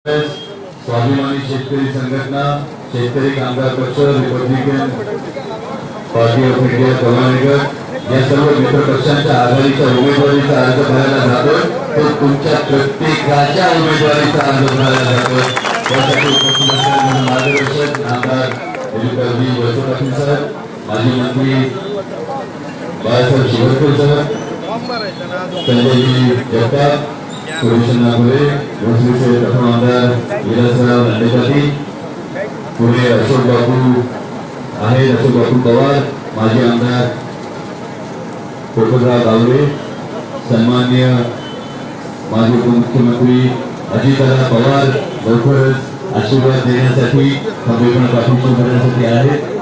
स्वाभिमानी शेतकरी संघटना शेतकरी कामगार पक्ष Republican party of India Kamanekar या सर्व मित्र पक्षांच्या आघाडीच्या उमेदवारीचा अर्ज भरायला जातो तो तुमच्या प्रत्येकाच्या उमेदवारीचा अर्ज भरायला जातो त्यासाठी उपस्थित असलेले मार्गदर्शक आमदार दिलीपजी वळसे पाटील सर माजी मंत्री बाळासाहेब शिवरकर सर संजयजी जगताप नागोरे भोसरीचे प्रथम आमदार विलासराव लांडेपाटी पुणे अशोक बापू आहेत अशोक बापू पवार माजी आमदार पोपटराव गावडे सन्मान्य माजी उपमुख्यमंत्री अजितदादा पवार लवकरच आशीर्वाद देण्यासाठी खंबीरपणे पाठीशी करण्यासाठी आहेत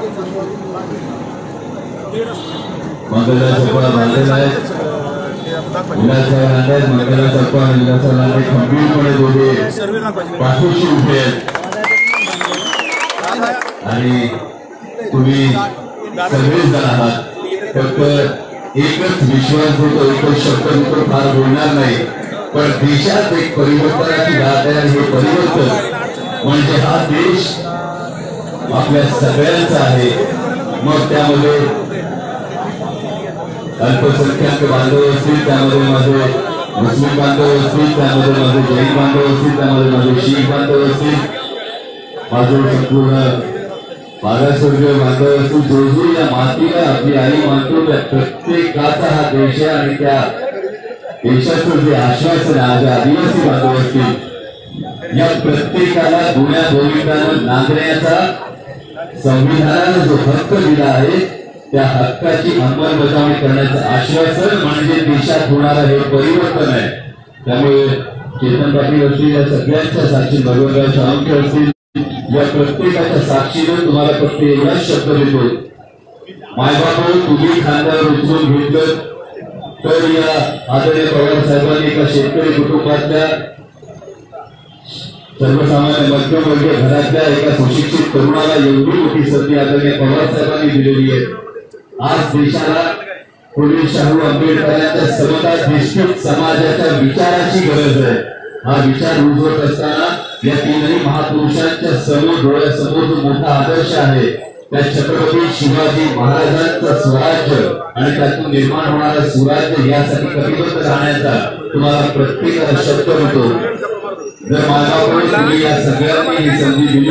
मंगलदास सभा बांधलेला पाठीशी उभे आणि तुम्ही सगळेच जण आहात. फक्त एकच विश्वास होतो एकच शब्द होतो फार बोलणार नाही. पण देशात एक परिवर्तनाची रात आहे हे परिवर्तन म्हणजे हा देश आपल्या सगळ्यांचा आहे. मग त्यामध्ये अल्पसंख्याक बांधव असतील त्यामध्ये माझे मुस्लिम बांधव असतील त्यामध्ये माझे जैन बांधव असतील त्यामध्ये माझे शीख बांधव असतील माझे संपूर्ण मागासवर्गीय बांधव असतील जो जो या मातीला आपली आई मानतो त्या प्रत्येकाचा हा देश आहे आणि त्या देशाचं जे आश्वासन आहे आदिवासी बांधव असतील, या प्रत्येकाला गुन्ह्या गोविंदानं नांदण्याचा संविधानानं जो हक्क दिला आहे त्या हक्काची अंमलबजावणी करण्याचं आश्वासन म्हणजे देशात होणारं परिवर्तन आहे. त्यामुळे चेतन पाटील असतील, या सगळ्यांच्या साक्षी भगवंतराव साळुंखे असतील शब्द देतो. मायबाप, तुम्ही खांद्यावर उचलून घेतलं या आदरणीय पवार साहेबांनी एका शेतकरी कुटुंबातल्या, सर्वसामान्य मध्यमवर्गीय घरातल्या एका सुशिक्षित तरुणाला एवढी मोठी संधी आदरणीय पवार साहेबांनी दिलेली आहे. आज देशाला पूर्वी शाहू आंबेडकरांच्या समता निश्चित समाजाच्या विचाराची गरज आहे. हा विचार रुजवत असताना या तीनही महापुरुषांच्या समोर डोळ्यासमोर जो मोठा आदर्श आहे त्या छत्रपती शिवाजी महाराजांचं स्वराज्य आणि त्यातून निर्माण होणारं स्वराज्य यासाठी कटिबद्ध राहण्याचा तुम्हाला प्रत्येकाला शब्द होतो जर माझ्याकडे तुम्ही या सगळ्यांनी ही संधी दिली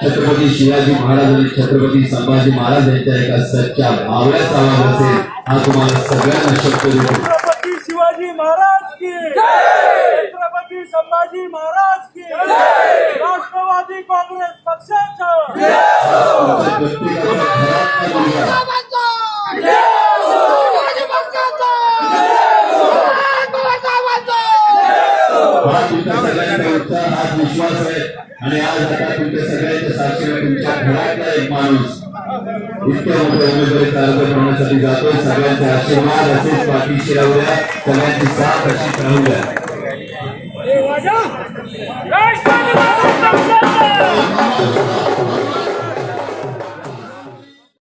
छत्रपती शिवाजी महाराज आणि छत्रपती संभाजी महाराज यांच्या एका सच्च्या भावल्याचा आवाज़ असेल हा तुम्हाला सगळ्यांना शब्द छत्रपती शिवाजी महाराज की छत्रपती संभाजी महाराज की राष्ट्रवादी काँग्रेस पक्षाचा मुलगा हा तुमच्या सगळ्यांचा विश्वास आहे. आणि आज आता तुमच्या सगळ्यांच्या साक्षीने तुमच्या घरातला एक माणूस इतक्या मोठ्या उमेदवारी अर्ज करण्यासाठी जातोय. सगळ्यांचे आशीर्वाद असेच पाठीशी राहू सगळ्यांची साथ अशीच राहू